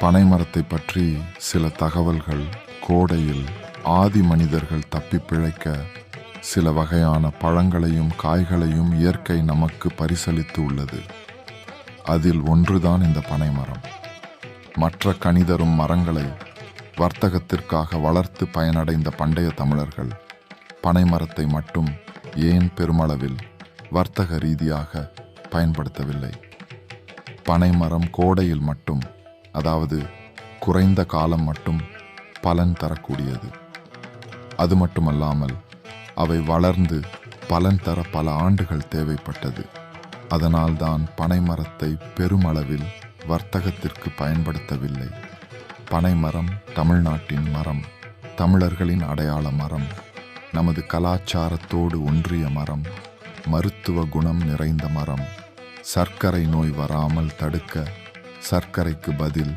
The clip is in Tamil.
பனைமரத்தை பற்றி சில தகவல்கள் கோடையில் ஆதி மனிதர்கள் தப்பி பிழைக்க சில வகையான பழங்களையும் காய்களையும் இயற்கை நமக்கு பரிசளித்து உள்ளது. அதில் ஒன்றுதான் இந்த பனைமரம். மற்ற கணிதரும் மரங்களை வர்த்தகத்திற்காக வளர்த்து பயனடைந்த பண்டைய தமிழர்கள் பனைமரத்தை மட்டும் ஏன் பெருமளவில் வர்த்தக ரீதியாக பயன்படுத்தவில்லை? பனைமரம் கோடையில் மட்டும் அதாவது குறைந்த காலம் மட்டும் பலன் தரக்கூடியது. அது மட்டுமல்லாமல் அவை வளர்ந்து பலன் தர பல ஆண்டுகள் தேவைப்பட்டது. அதனால்தான் பனைமரத்தை பெருமளவில் வர்த்தகத்திற்கு பயன்படுத்தவில்லை. பனைமரம் தமிழ்நாட்டின் மரம் தமிழர்களின் அடையாள மரம் நமது கலாச்சாரத்தோடு ஒன்றிய மரம் மருத்துவ குணம் நிறைந்த மரம் சர்க்கரை நோய் வராமல் தடுக்க சர்க்கரைக்கு பதில்.